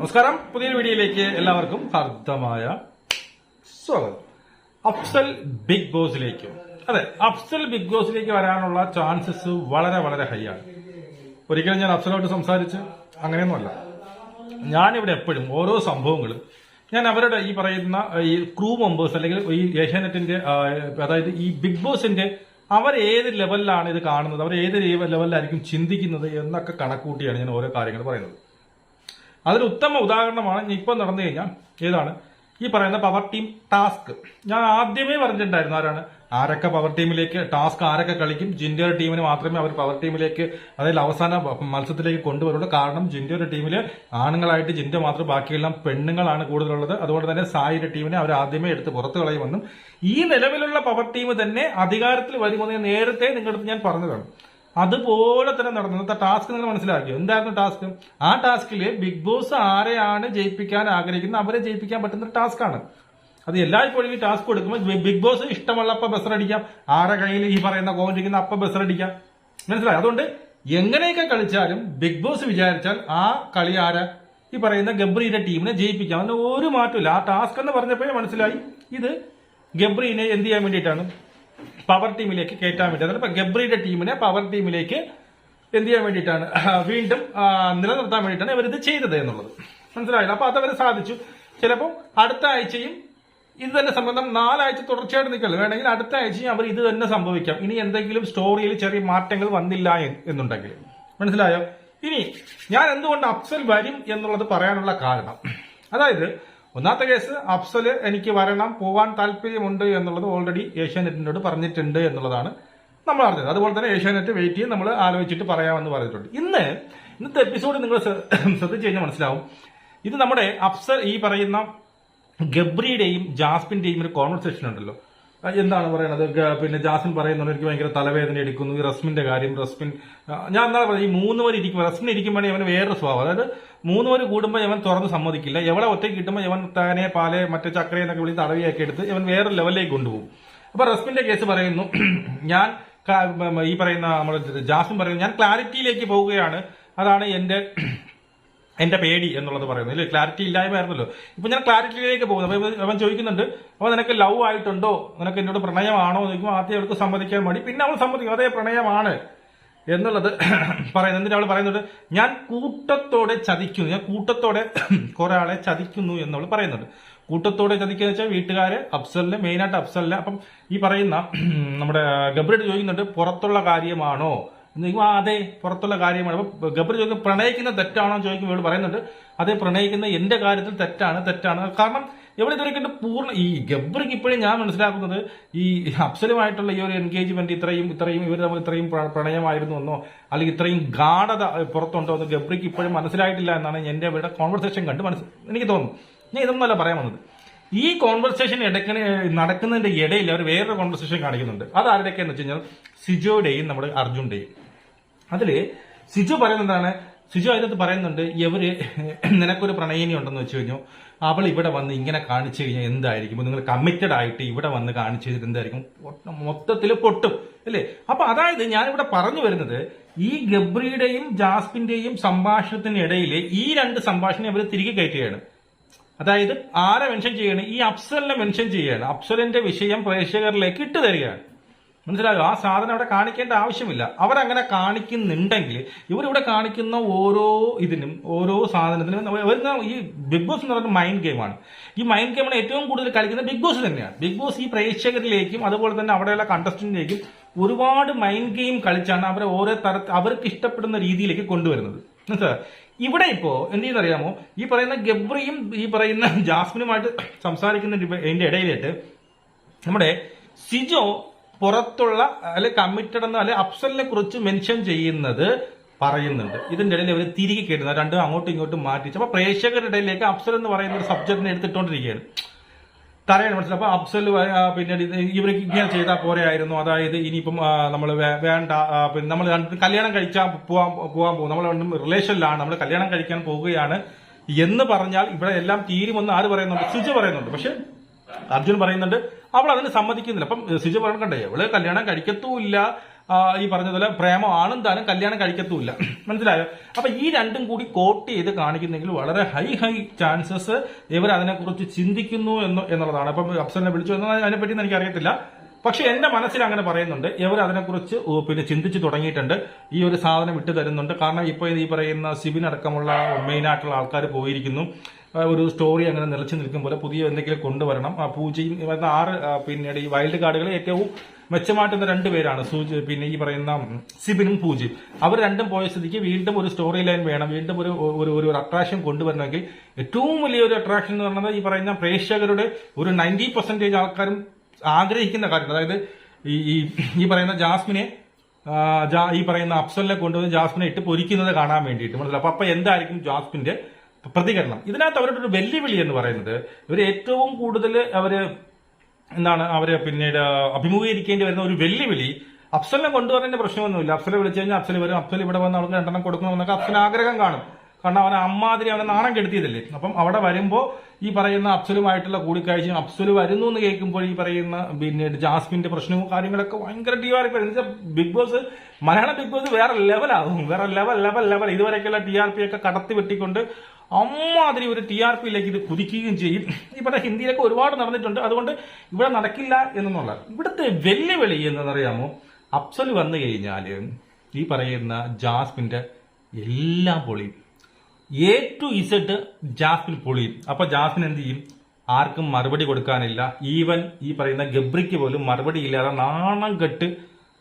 നമസ്കാരം. പുതിയൊരു വീഡിയോയിലേക്ക് എല്ലാവർക്കും ഹാർദമായ സ്വാഗതം. അഫ്സൽ ബിഗ് ബോസിലേക്ക്. അതെ അഫ്സൽ ബിഗ് ബോസിലേക്ക് വരാനുള്ള ചാൻസസ് വളരെ വളരെ ഹൈ ആണ്. ഒരിക്കലും ഞാൻ അഫ്സലോട്ട് സംസാരിച്ച് അങ്ങനെയൊന്നുമല്ല. ഞാനിവിടെ എപ്പോഴും ഓരോ സംഭവങ്ങളും ഞാൻ അവരുടെ ഈ പറയുന്ന ഈ ക്രൂ മെമ്പേഴ്സ് അല്ലെങ്കിൽ ഈ ഏഷ്യാനെറ്റിന്റെ അതായത് ഈ ബിഗ് ബോസിന്റെ അവർ ഏത് ലെവലിലാണ് ഇത് കാണുന്നത്? അവർ ഏത് ലെവലിലായിരിക്കും ചിന്തിക്കുന്നത്? എന്നൊക്കെ കണക്കൂട്ടിയാണ് ഞാൻ ഓരോ കാര്യങ്ങൾ പറയുന്നത്. അതിന് ഉത്തമ ഉദാഹരണമാണ് ഇപ്പം നടന്നു കഴിഞ്ഞാൽ ഏതാണ്? ഈ പറയുന്ന പവർ ടീം ടാസ്ക് ഞാൻ ആദ്യമേ പറഞ്ഞിട്ടുണ്ടായിരുന്നു ആരാണ്? ആരൊക്കെ പവർ ടീമിലേക്ക് ടാസ്ക് ആരൊക്കെ കളിക്കും? ജിൻഡിയർ ടീമിന് മാത്രമേ അവർ പവർ ടീമിലേക്ക് അതായത് അവസാന മത്സരത്തിലേക്ക് കൊണ്ടുവരുള്ളൂ. കാരണം ജിൻഡിയർ ടീമിൽ ആണുങ്ങളായിട്ട് ജിൻഡ മാത്രം ബാക്കിയെല്ലാം പെണ്ണുങ്ങളാണ് കൂടുതലുള്ളത്. അതുകൊണ്ട് തന്നെ സായിയുടെ ടീമിനെ അവർ ആദ്യമേ എടുത്ത് പുറത്തു കളയുമെന്നും ഈ നിലവിലുള്ള പവർ ടീം തന്നെ അധികാരത്തിൽ വരുമെന്ന് നേരത്തെ നിങ്ങളുടെ ഞാൻ പറഞ്ഞതാണ്. അതുപോലെ തന്നെ നടന്നു ഇന്നത്തെ ടാസ്ക് നിങ്ങൾ മനസ്സിലാക്കിയോ? എന്തായിരുന്നു ടാസ്ക് ആ ടാസ്കിൽ ബിഗ് ബോസ് ആരെയാണ് ജയിപ്പിക്കാൻ ആഗ്രഹിക്കുന്നത്? അവരെ ജയിപ്പിക്കാൻ പറ്റുന്ന ഒരു ടാസ്ക്കാണ് അത് എല്ലായ്പ്പോഴും ഈ ടാസ്ക് കൊടുക്കുമ്പോൾ ബിഗ് ബോസ് ഇഷ്ടമുള്ളപ്പോ ബസറടിക്കാം ആരെ കയ്യിൽ ഈ പറയുന്ന കോവിഡിരിക്കുന്ന അപ്പ ബസറടിക്കാം മനസ്സിലായി? അതുകൊണ്ട് എങ്ങനെയൊക്കെ കളിച്ചാലും ബിഗ് ബോസ് വിചാരിച്ചാൽ ആ കളി ആരാ? ഈ പറയുന്ന ഗബ്രീന്റെ ടീമിനെ ജയിപ്പിക്കാം. അതിന് ഒരു മാറ്റമില്ല ആ ടാസ്ക് എന്ന് പറഞ്ഞപ്പോഴേ മനസ്സിലായി. ഇത് ഗബ്രീനെ എന്ത് ചെയ്യാൻ വേണ്ടിയിട്ടാണ്? പവർ ടീമിലേക്ക് കയറ്റാൻ വേണ്ടി. അതായത് ഗബ്രിയുടെ ടീമിനെ പവർ ടീമിലേക്ക് എന്ത് ചെയ്യാൻ വേണ്ടിയിട്ടാണ്? വീണ്ടും നിലനിർത്താൻ വേണ്ടിയിട്ടാണ് ഇവരിത് ചെയ്തത് എന്നുള്ളത്. മനസ്സിലായില്ല? അപ്പൊ അതവർ സാധിച്ചു. ചിലപ്പോൾ അടുത്ത ആഴ്ചയും ഇത് തന്നെ സംബന്ധം നാലാഴ്ച തുടർച്ചയായിട്ട് നിൽക്കല്ലോ? വേണമെങ്കിൽ അടുത്ത ആഴ്ചയും അവർ ഇത് തന്നെ സംഭവിക്കാം. ഇനി എന്തെങ്കിലും സ്റ്റോറിയിൽ ചെറിയ മാറ്റങ്ങൾ വന്നില്ല എന്നുണ്ടെങ്കിൽ. മനസ്സിലായോ? ഇനി ഞാൻ എന്തുകൊണ്ട് അഫ്സൽ വരും എന്നുള്ളത് പറയാനുള്ള കാരണം. അതായത് ഒന്നാമത്തെ കേസ് അഫ്സൽ എനിക്ക് വരണം പോവാൻ താല്പര്യമുണ്ട് എന്നുള്ളത് ഓൾറെഡി ഏഷ്യാനെറ്റിനോട് പറഞ്ഞിട്ടുണ്ട് എന്നുള്ളതാണ് നമ്മൾ അറിഞ്ഞത്. അതുപോലെ തന്നെ ഏഷ്യാനെറ്റ് വെയിറ്റ് ചെയ്ത് നമ്മൾ ആലോചിച്ചിട്ട് പറയാമെന്ന് പറഞ്ഞിട്ടുണ്ട്. ഇന്ന് ഇന്നത്തെ എപ്പിസോഡ് നിങ്ങൾ ശ്ര- ശ്രദ്ധിച്ചു കഴിഞ്ഞാൽ മനസ്സിലാവും. ഇത് നമ്മുടെ അഫ്സൽ ഈ പറയുന്ന ഗബ്രിയുടെയും ജാസ്മിന്റെയും ഒരു കോൺവെർസേഷൻ ഉണ്ടല്ലോ. എന്താണ് പറയുന്നത് പിന്നെ ജാസിൻ പറയുന്നുണ്ട് എനിക്ക് ഭയങ്കര തലവേദന എടുക്കുന്നു. ഈ റസ്മിന്റെ കാര്യം റസ്മിൻ ഞാൻ എന്താണ് പറയുന്നത് ഈ മൂന്ന് പേര് ഇരിക്കും റസ്മിൻ ഇരിക്കുമ്പോഴേ അവന് വേറൊരു സ്വഭാവം. അതായത് മൂന്ന് പേര് കൂടുമ്പോൾ ഇവൻ തുറന്ന് സമ്മതിക്കില്ല. എവിടെ ഒറ്റയ്ക്ക് കിട്ടുമ്പോൾ ഇവൻ താനെ പാലെ മറ്റേ ചക്രയെ എന്നൊക്കെ വിളിച്ച് തടവിയൊക്കെ എടുത്ത് ഇവൻ വേറൊരു ലെവലിലേക്ക് കൊണ്ടുപോകും. അപ്പൊ റസ്മിന്റെ കേസ് പറയുന്നു ഞാൻ ഈ പറയുന്ന നമ്മുടെ ജാസിൻ പറയുന്നു ഞാൻ ക്ലാരിറ്റിയിലേക്ക് പോവുകയാണ്. അതാണ് എന്റെ എന്റെ പേടി എന്നുള്ളത് പറയുന്നത് ഇല്ലേ ക്ലാരിറ്റി ഇല്ലായ്മയായിരുന്നല്ലോ. ഇപ്പൊ ഞാൻ ക്ലാരിറ്റിയിലേക്ക് പോകുന്നു. അപ്പൊ അവൻ ചോദിക്കുന്നുണ്ട് അപ്പൊ നിനക്ക് ലവ് ആയിട്ടുണ്ടോ? നിനക്ക് എന്നോട് പ്രണയമാണോ? എന്ന് ചോദിക്കുമ്പോൾ ആദ്യം അവൾക്ക് സമ്മതിക്കാൻ മതി പിന്നെ അവൾ സമ്മതിക്കും. അതേ പ്രണയമാണ് എന്നുള്ളത് പറയുന്നത് എന്നിട്ട് അവൾ പറയുന്നുണ്ട് ഞാൻ കൂട്ടത്തോടെ ചതിക്കുന്നു. ഞാൻ കൂട്ടത്തോടെ കുറെ ആളെ ചതിക്കുന്നു എന്നവൾ പറയുന്നുണ്ട്. കൂട്ടത്തോടെ ചതിക്കുക വെച്ചാൽ വീട്ടുകാര് അഫ്സലിന് മെയിനായിട്ട് അഫ്സലിന്. അപ്പം ഈ പറയുന്ന നമ്മുടെ ഗബ്രിഡ് ചോദിക്കുന്നുണ്ട് പുറത്തുള്ള കാര്യമാണോ? ചോദിക്കുമ്പോൾ അതെ പുറത്തുള്ള കാര്യമാണ്. അപ്പൊ ഗബ്രി ചോദിക്കും പ്രണയിക്കുന്ന തെറ്റാണോ എന്ന് ഇവൾ പറയുന്നുണ്ട് അതെ പ്രണയിക്കുന്ന എന്റെ കാര്യത്തിൽ തെറ്റാണ് തെറ്റാണ്. കാരണം ഇവിടെ ഇതുവരെ പൂർണ ഈ ഗബ്രിക്ക് ഇപ്പോഴും ഞാൻ മനസ്സിലാക്കുന്നത് ഈ അപ്സലുമായിട്ടുള്ള ഈ ഒരു എൻഗേജ്മെന്റ് ഇത്രയും ഇത്രയും ഇവർ നമ്മൾ ഇത്രയും പ്ര- പ്രണയമായിരുന്നു എന്നോ അല്ലെങ്കിൽ ഇത്രയും ഗാഢത പുറത്തുണ്ടോ എന്ന് ഗബ്രിക്ക് ഇപ്പോഴും മനസ്സിലായിട്ടില്ല എന്നാണ് എന്റെ ഇവിടെ കോൺവെർസേഷൻ കണ്ട് മനസ്സിൽ എനിക്ക് തോന്നുന്നു. ഞാൻ ഇതൊന്നുമല്ല പറയാൻ വന്നത്. ഈ കോൺവെർസേഷൻ ഇടയ്ക്ക് നടക്കുന്നതിന്റെ ഇടയിൽ അവർ വേറൊരു കോൺവെർസേഷൻ കാണിക്കുന്നുണ്ട്. അത് ആരുടെയൊക്കെയെന്ന് വെച്ച് കഴിഞ്ഞാൽ സിജോയുടെയും നമ്മുടെ അർജുന്റെയും. അതിൽ സിജു പറയുന്നതാണ് സിജു അതിനകത്ത് പറയുന്നുണ്ട് ഇവർ നിനക്കൊരു പ്രണയിനി ഉണ്ടെന്ന് വെച്ച് കഴിഞ്ഞു. അവൾ ഇവിടെ വന്ന് ഇങ്ങനെ കാണിച്ചു കഴിഞ്ഞാൽ എന്തായിരിക്കും? നിങ്ങൾ കമ്മിറ്റഡ് ആയിട്ട് ഇവിടെ വന്ന് കാണിച്ചു ചെയ്തിട്ട് എന്തായിരിക്കും? മൊത്തത്തിൽ പൊട്ടും. അല്ലേ? അപ്പൊ അതായത് ഞാനിവിടെ പറഞ്ഞു വരുന്നത് ഈ ഗബ്രിയുടെയും ജാസ്പിന്റെയും സംഭാഷണത്തിനിടയിൽ ഈ രണ്ട് സംഭാഷണം അവർ തിരികെ കയറ്റുകയാണ്. അതായത് ആരെ മെൻഷൻ ചെയ്യാണ്? ഈ അഫ്സലിനെ മെൻഷൻ ചെയ്യാണ്. അഫ്സലിന്റെ വിഷയം പ്രേക്ഷകരിലേക്ക് ഇട്ടു തരികയാണ്. മനസ്സിലായോ? ആ സാധനം അവിടെ കാണിക്കേണ്ട ആവശ്യമില്ല. അവരങ്ങനെ കാണിക്കുന്നുണ്ടെങ്കിൽ ഇവരിവിടെ കാണിക്കുന്ന ഓരോ ഇതിനും ഓരോ സാധനത്തിനും വരുന്ന ഈ ബിഗ് ബോസ് എന്ന് പറയുന്ന മൈൻഡ് ഗെയിമാണ് ഈ മൈൻഡ് ഗെയിമാണ് ഏറ്റവും കൂടുതൽ കളിക്കുന്നത് ബിഗ് ബോസ് തന്നെയാണ്. ബിഗ് ബോസ് ഈ പ്രേക്ഷകരിലേക്കും അതുപോലെ തന്നെ അവിടെയുള്ള കണ്ടസ്റ്റന്റിലേക്കും ഒരുപാട് മൈൻഡ് ഗെയിം കളിച്ചാണ് അവരെ ഓരോ തരത്തിൽ അവർക്ക് ഇഷ്ടപ്പെടുന്ന രീതിയിലേക്ക് കൊണ്ടുവരുന്നത്. ഇവിടെ ഇപ്പോ എന്ത് ചെയ്യുന്നറിയാമോ? ഈ പറയുന്ന ഗബ്രിയും ഈ പറയുന്ന ജാസ്മിനുമായിട്ട് സംസാരിക്കുന്ന അതിന്റെ ഇടയിലായിട്ട് നമ്മുടെ സിജോ പുറത്തുള്ള അല്ലെ കമ്മിറ്റഡ് എന്ന അല്ലെ അഫ്സലിനെ കുറിച്ച് മെൻഷൻ ചെയ്യുന്നത് പറയുന്നുണ്ട്. ഇതിന്റെ ഇടയിൽ അവർ തിരികെ കേട്ടുന്നത് രണ്ടും അങ്ങോട്ടും ഇങ്ങോട്ടും മാറ്റിച്ച് അപ്പൊ പ്രേക്ഷകരുടെ ഇടയിലേക്ക് അഫ്സൽ എന്ന് പറയുന്ന ഒരു സബ്ജക്റ്റിനെ എടുത്തിട്ടുകൊണ്ടിരിക്കുകയാണ് തറയാണ് മനസ്സിലായി അപ്പൊ അഫ്സൽ പിന്നെ ഇവർക്ക് ഇങ്ങനെ ചെയ്താൽ പോരെയായിരുന്നു അതായത് ഇനിയിപ്പം നമ്മൾ വേണ്ട പിന്നെ നമ്മൾ കല്യാണം കഴിച്ചാൽ പോവാൻ പോകാൻ പോകും. നമ്മൾ രണ്ടും റിലേഷനിലാണ് നമ്മൾ കല്യാണം കഴിക്കാൻ പോവുകയാണ് എന്ന് പറഞ്ഞാൽ ഇവിടെ എല്ലാം തീരുമെന്ന് ആര് പറയുന്നുണ്ട്? സുജ് പറയുന്നുണ്ട്. പക്ഷെ അർജുൻ പറയുന്നുണ്ട് അവൾ അതിന് സമ്മതിക്കുന്നില്ല. അപ്പം സിജു പറഞ്ഞു കണ്ടേ അവൾ കല്യാണം കഴിക്കത്തുമില്ല ഈ പറഞ്ഞതുപോലെ പ്രേമമാണ് താനും കല്യാണം കഴിക്കത്തുമില്ല മനസ്സിലായോ? അപ്പൊ ഈ രണ്ടും കൂടി കോട്ട് ചെയ്ത് കാണിക്കുന്നെങ്കിൽ വളരെ ഹൈ ഹൈ ചാൻസസ് ഇവർ അതിനെക്കുറിച്ച് ചിന്തിക്കുന്നു എന്ന് എന്നുള്ളതാണ്. അപ്പം അഫ്സലിനെ വിളിച്ചു അതിനെപ്പറ്റി എനിക്ക് അറിയത്തില്ല പക്ഷെ എന്റെ മനസ്സിൽ അങ്ങനെ പറയുന്നുണ്ട്. ഇവർ അതിനെക്കുറിച്ച് പിന്നെ ചിന്തിച്ചു തുടങ്ങിയിട്ടുണ്ട്. ഈ ഒരു സാധനം വിട്ടു തരുന്നുണ്ട്. കാരണം ഇപ്പോൾ ഈ പറയുന്ന സിബിൻ അടക്കമുള്ള മെയിൻ ആയിട്ടുള്ള ആൾക്കാർ പോയിരിക്കുന്നു. ഒരു സ്റ്റോറി അങ്ങനെ നിലച്ചു നിൽക്കും പോലെ പുതിയ എന്തെങ്കിലും കൊണ്ടുവരണം. ആ പൂജയും വരുന്ന ആറ് പിന്നീട് ഈ വൈൽഡ് കാർഡുകൾ ഏറ്റവും മെച്ചമായിട്ടുന്ന രണ്ടുപേരാണ് സൂചി പിന്നെ ഈ പറയുന്ന സിബിനും പൂജയും. അവർ രണ്ടും പോയ സ്ഥിതിക്ക് വീണ്ടും ഒരു സ്റ്റോറി ലൈൻ വേണം. വീണ്ടും ഒരു ഒരു ഒരു അട്രാക്ഷൻ കൊണ്ടുവരണമെങ്കിൽ ഏറ്റവും വലിയൊരു അട്രാക്ഷൻ എന്ന് പറയുന്നത് ഈ പറയുന്ന പ്രേക്ഷകരുടെ ഒരു നയന്റി പെർസെന്റേജ് ആൾക്കാരും ആഗ്രഹിക്കുന്ന കാര്യം അതായത് ഈ ഈ- പറയുന്ന ജാസ്മിനെ ഈ പറയുന്ന അഫ്സലിനെ കൊണ്ടുവന്ന് ജാസ്മിനെ ഇട്ട് പൊരിക്കുന്നത് കാണാൻ വേണ്ടിയിട്ട്. മനസ്സിലായി? അപ്പൊ അപ്പൊ എന്തായിരിക്കും ജാസ്മിന്റെ പ്രതികരണം. ഇതിനകത്ത് അവരുടെ ഒരു വെല്ലുവിളി എന്ന് പറയുന്നത് ഇവർ ഏറ്റവും കൂടുതൽ അവർ എന്താണ് അവർ പിന്നീട് അഭിമുഖീകരിക്കേണ്ടി വരുന്ന ഒരു വെല്ലുവിളി അഫ്സലിനെ കൊണ്ടുവരേണ്ട പ്രശ്നമൊന്നുമില്ല. അഫ്സലെ വിളിച്ചു കഴിഞ്ഞാൽ അഫ്സൽ വരും. അഫ്സൽ ഇവിടെ വന്ന് അവർക്ക് രണ്ടെണ്ണം കൊടുക്കണമെന്നൊക്കെ അഫ്സൽ ആഗ്രഹം കാണും. കാരണം അവനെ അമ്മാതിരി അവനെ നാണം കെടുത്തിയതല്ലേ. അപ്പം അവിടെ വരുമ്പോൾ ഈ പറയുന്ന അഫ്സലുമായിട്ടുള്ള കൂടിക്കാഴ്ചയും അഫ്സൽ വരുന്നു എന്ന് കേൾക്കുമ്പോൾ ഈ പറയുന്ന പിന്നീട് ജാസ്മിന്റെ പ്രശ്നവും കാര്യങ്ങളൊക്കെ ഭയങ്കര ടിആർപി എന്നുവെച്ചാൽ Big Boss Malayalam Big Boss വേറെ ലെവലാകും വേറെ ലെവൽ ലെവൽ ലെവൽ ഇതുവരെയൊക്കെയുള്ള ടി ആർ പി ഒക്കെ കടത്തി വെട്ടിക്കൊണ്ട് അമ്മാതിരി ഒരു ടി ആർ പിയിലേക്ക് ഇത് കുതിക്കുകയും ചെയ്യും. ഈ ഹിന്ദിയിലൊക്കെ ഒരുപാട് നടന്നിട്ടുണ്ട്. അതുകൊണ്ട് ഇവിടെ നടക്കില്ല എന്നുള്ള ഇവിടുത്തെ വെല്ലുവിളി എന്നറിയാമോ അഫ്സൽ വന്നു കഴിഞ്ഞാൽ ഈ പറയുന്ന ജാസ്മിന്റെ എല്ലാം പൊളിയും. എ ടു ഇസഡ് ജാസ്മിൻ പൊളിയും. അപ്പൊ ജാസ്മിൻ എന്ത് ചെയ്യും? ആർക്കും മറുപടി കൊടുക്കാനില്ല. ഈവൻ ഈ പറയുന്ന ഗബ്രിക്ക് പോലും മറുപടി ഇല്ലാതെ നാണം കെട്ട്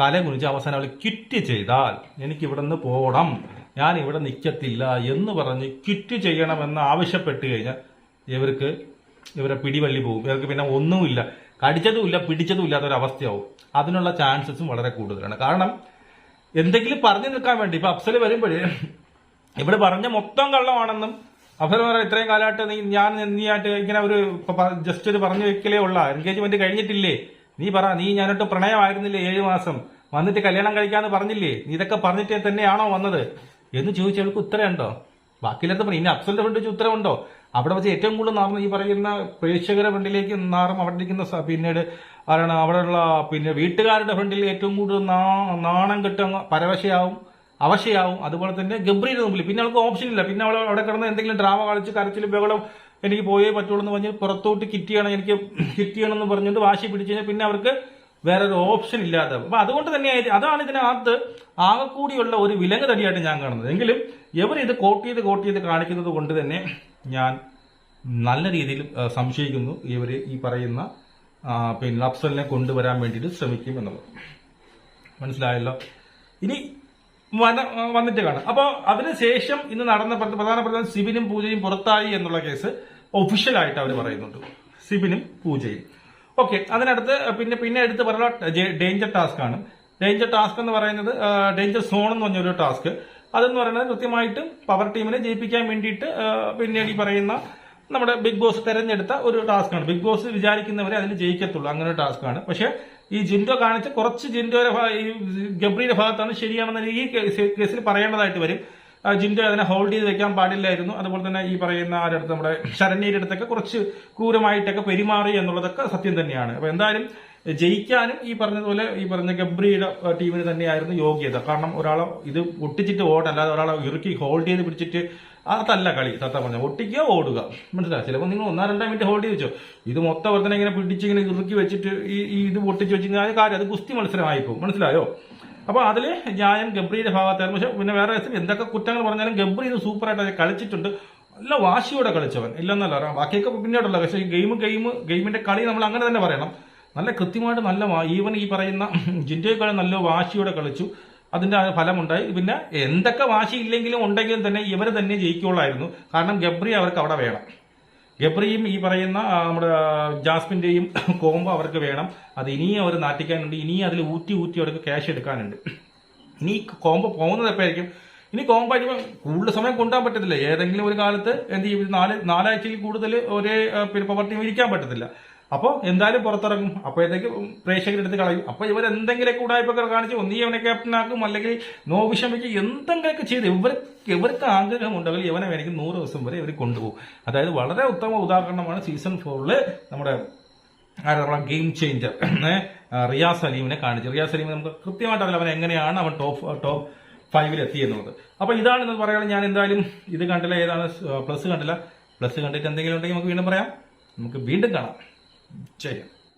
തല കുനിച്ച് അവസാനം അവൾ ക്വിറ്റ് ചെയ്താൽ എനിക്ക് ഇവിടെ നിന്ന് പോകണം ഞാൻ ഇവിടെ നിൽക്കത്തില്ല എന്ന് പറഞ്ഞ് ക്വിറ്റ് ചെയ്യണമെന്ന് ആവശ്യപ്പെട്ട് കഴിഞ്ഞാൽ ഇവർക്ക് ഇവരെ പിടിവള്ളി പോകും. ഇവർക്ക് പിന്നെ ഒന്നുമില്ല. കടിച്ചതുമില്ല പിടിച്ചതും ഇല്ലാത്തൊരവസ്ഥയാവും അതിനുള്ള ചാൻസസും വളരെ കൂടുതലാണ്. കാരണം എന്തെങ്കിലും പറഞ്ഞു നിൽക്കാൻ വേണ്ടി ഇപ്പൊ അഫ്സൽ വരുമ്പോഴേ ഇവിടെ പറഞ്ഞ മൊത്തം കള്ളമാണെന്നും അഫ്സൽ പറയാം ഇത്രയും കാലമായിട്ട് നീ ഞാൻ നീയായിട്ട് ഇങ്ങനെ ഒരു ജസ്റ്റ് ഒരു പറഞ്ഞു വെക്കലേ ഉള്ള. എൻഗേജ്മെന്റ് കഴിഞ്ഞിട്ടില്ലേ? നീ പറ നീ ഞാനിട്ട് പ്രണയമായിരുന്നില്ലേ ഏഴു മാസം? വന്നിട്ട് കല്യാണം കഴിക്കാന്ന് പറഞ്ഞില്ലേ? നീ ഇതൊക്കെ പറഞ്ഞിട്ട് തന്നെയാണോ വന്നത്? എന്ന് ചോദിച്ചവൾക്ക് ഉത്തരമുണ്ടോ? ബാക്കിയില്ലാത്ത പറഞ്ഞു ഇനി അഫ്സലിന്റെ ഫ്രണ്ട് വെച്ച് ഉത്തരവുണ്ടോ അവിടെ വെച്ച് ഏറ്റവും കൂടുതൽ നാർന്ന് ഈ പറയുന്ന പ്രേക്ഷകരുടെ ഫ്രണ്ടിലേക്ക് നാറും അവിടെ ഇരിക്കുന്ന പിന്നീട് ആരാണ്? അവിടെയുള്ള പിന്നെ വീട്ടുകാരുടെ ഫ്രണ്ടിൽ ഏറ്റവും കൂടുതൽ നാണം കിട്ടുന്ന പരവശയാവും അവശയാവും. അതുപോലെ തന്നെ ഗബ്രിയുടെ മുമ്പിൽ. പിന്നെ അവൾക്ക് ഓപ്ഷൻ ഇല്ല. പിന്നെ അവൾ അവിടെ കിടന്ന് എന്തെങ്കിലും ഡ്രാമ കളിച്ച് കരച്ചിൽ ബഹളം എനിക്ക് പോയേ പറ്റുള്ളൂ എന്ന് പറഞ്ഞ് പുറത്തോട്ട് കിറ്റ് ചെയ്യണം എനിക്ക് കിറ്റ് ചെയ്യണം എന്ന് പറഞ്ഞുകൊണ്ട് വാശി പിടിച്ചു കഴിഞ്ഞാൽ പിന്നെ അവർക്ക് വേറെ ഒരു ഓപ്ഷൻ ഇല്ലാതെ. അപ്പൊ അതുകൊണ്ട് തന്നെ അതാണ് ഇതിനകത്ത് ആകെക്കൂടിയുള്ള ഒരു വിലങ്ങ് തടിയായിട്ട് ഞാൻ കാണുന്നത്. എങ്കിലും ഇവർ ഇത് കോട്ട് ചെയ്ത് കോട്ട് ചെയ്ത് കാണിക്കുന്നത് കൊണ്ട് തന്നെ ഞാൻ നല്ല രീതിയിൽ സംശയിക്കുന്നു ഇവർ ഈ പറയുന്ന പിന്നെ അഫ്സലിനെ കൊണ്ടുവരാൻ വേണ്ടിയിട്ട് ശ്രമിക്കും എന്നുള്ളത്. മനസ്സിലായല്ലോ? ഇനി വന- വന്നിട്ട് കാണാം. അപ്പോൾ അതിനുശേഷം ഇന്ന് നടന്ന പ്ര- പ്രധാനപ്പെട്ട സിബിനും പൂജയും പുറത്തായി എന്നുള്ള കേസ് ഒഫീഷ്യലായിട്ട് അവർ പറയുന്നുണ്ട്. സിബിനും പൂജയും. ഓക്കെ അതിനടുത്ത് പിന്നെ പിന്നെ എടുത്ത് പറയുന്ന ഡേഞ്ചർ ടാസ്ക് ആണ്. ഡേഞ്ചർ ടാസ്ക് എന്ന് പറയുന്നത് ഡേഞ്ചർ സോൺ എന്ന് പറഞ്ഞൊരു ടാസ്ക് അതെന്ന് പറയുന്നത് കൃത്യമായിട്ട് പവർ ടീമിനെ ജയിപ്പിക്കാൻ വേണ്ടിയിട്ട് പിന്നീട് ഈ പറയുന്ന നമ്മുടെ ബിഗ് ബോസ് തെരഞ്ഞെടുത്ത ഒരു ടാസ്ക്കാണ് ബിഗ് ബോസ് വിചാരിക്കുന്നവരെ അതിന് ജയിക്കത്തുള്ളൂ. അങ്ങനെ ഒരു ടാസ്ക്കാണ് പക്ഷേ ഈ ജിൻഡോ കാണിച്ച കുറച്ച് ജിൻഡോയുടെ ഈ ഗബ്രിയുടെ ഭാഗത്താണ് ശരിയാണെന്ന് ഈ കേസിൽ പറയേണ്ടതായിട്ട് വരും. ജിൻഡോ അതിനെ ഹോൾഡ് ചെയ്ത് വെക്കാൻ പാടില്ലായിരുന്നു. അതുപോലെ തന്നെ ഈ പറയുന്ന ആരടുത്ത് നമ്മുടെ ശരണ്യയുടെ അടുത്തൊക്കെ കുറച്ച് ക്രൂരമായിട്ടൊക്കെ പെരുമാറി എന്നുള്ളതൊക്കെ സത്യം തന്നെയാണ്. അപ്പൊ എന്തായാലും ജയിക്കാനും ഈ പറഞ്ഞതുപോലെ ഈ പറഞ്ഞ ഗബ്രിയുടെ ടീമിന് തന്നെയായിരുന്നു യോഗ്യത. കാരണം ഒരാളെ ഇത് ഒട്ടിച്ചിട്ട് ഓട അല്ലാതെ ഒരാളെ ഇറുക്കി ഹോൾഡ് ചെയ്ത് പിടിച്ചിട്ട് അതല്ല കളി തത്ത പറഞ്ഞ. ഒട്ടിക്കുക ഓടുക. മനസ്സിലായി? ചിലപ്പോൾ നിങ്ങൾ ഒന്നാം രണ്ടാം മിനിറ്റ് ഹോൾഡ് ചെയ്ത് വെച്ചോ. ഇത് മൊത്തം ഒരുത്തനെ ഇങ്ങനെ പിടിച്ചിങ്ങനെ ഇറുക്കി വെച്ചിട്ട് ഈ ഇത് ഒട്ടിച്ച് വെച്ചിട്ട് കാര്യം അത് ഗുസ്തി മത്സരമായിപ്പോ മനസ്സിലായോ? അപ്പൊ അതിൽ ഞാൻ ഗബ്രിയുടെ ഭാഗത്തായിരുന്നു. പക്ഷെ പിന്നെ വേറെ എന്തൊക്കെ കുറ്റങ്ങൾ പറഞ്ഞാലും ഗബ്രി ഇത് സൂപ്പറായിട്ട് കളിച്ചിട്ടുണ്ട്. നല്ല വാശിയോടെ കളിച്ചവൻ. ഇല്ലെന്നല്ല അറിയാം ബാക്കിയൊക്കെ പിന്നീടുള്ള പക്ഷേ ഈ ഗെയിം ഗെയിം ഗെയിമിന്റെ കളി നമ്മൾ അങ്ങനെ തന്നെ പറയണം. നല്ല കൃത്യമായിട്ട് നല്ല ഈവൻ ഈ പറയുന്ന ജിൻഡോയെക്കാൾ നല്ല വാശിയോടെ കളിച്ചു. അതിന്റെ ഫലമുണ്ടായി. പിന്നെ എന്തൊക്കെ വാശി ഇല്ലെങ്കിലും ഉണ്ടെങ്കിലും തന്നെ ഇവർ തന്നെ ജയിക്കുള്ളായിരുന്നു. കാരണം ഗബ്രി അവർക്ക് അവിടെ വേണം. ഗബ്രിയും ഈ പറയുന്ന നമ്മുടെ ജാസ്മിന്റെയും കോംബോ അവർക്ക് വേണം. അത് ഇനിയും അവർ നാട്ടിക്കാനുണ്ട് ഇനിയും അതിൽ ഊറ്റി ഊറ്റി അവർക്ക് ക്യാഷ് എടുക്കാനുണ്ട്. ഇനി കോംബോ പോകുന്നത് എപ്പോഴായിരിക്കും? ഇനി കോംബോ ആയിരിക്കും കൂടുതൽ സമയം കൊണ്ടുപോകാൻ പറ്റത്തില്ല. ഏതെങ്കിലും ഒരു കാലത്ത് എന്ത് ചെയ്യും? നാല് നാലാഴ്ചയിൽ കൂടുതൽ ഒരേ പിന്നെ പവർ ടീം ഇരിക്കാൻ പറ്റത്തില്ല. അപ്പോൾ എന്തായാലും പുറത്തിറങ്ങും. അപ്പോഴത്തേക്ക് പ്രേക്ഷകരെടുത്ത് കളയും. അപ്പൊ ഇവർ എന്തെങ്കിലുമൊക്കെ ഉടായ്പൊക്കെ കാണിച്ച് ഒന്നീ അവനെ ക്യാപ്റ്റനാക്കും അല്ലെങ്കിൽ നോ വെച്ച് എന്തെങ്കിലുമൊക്കെ ചെയ്ത് ഇവർ ഇവർക്ക് ആഗ്രഹമുണ്ടെങ്കിൽ ഇവനെ വേണമെങ്കിൽ നൂറ് ദിവസം വരെ ഇവർ കൊണ്ടുപോകും. അതായത് വളരെ ഉത്തമ ഉദാഹരണമാണ് സീസൺ ഫോറിൽ നമ്മുടെ നമ്മളെ ഗെയിം ചേഞ്ചർ റിയാസ് സലീമിനെ കാണിച്ചു റിയാസ് സലീം നമുക്ക് കൃത്യമായിട്ട് അറിയാം അവൻ എങ്ങനെയാണ് അവൻ ടോപ്പ് ടോപ്പ് ഫൈവിൽ എത്തിയെന്നുള്ളത് അപ്പൊ ഇതാണെന്ന് പറയുന്നത് ഞാൻ എന്തായാലും ഇത് കണ്ടില്ല ഏതാണ് പ്ലസ് കണ്ടില്ല. പ്ലസ് കണ്ടിട്ട് എന്തെങ്കിലും ഉണ്ടെങ്കിൽ നമുക്ക് വീണ്ടും പറയാം. നമുക്ക് വീണ്ടും കാണാം. ചെയ്യാം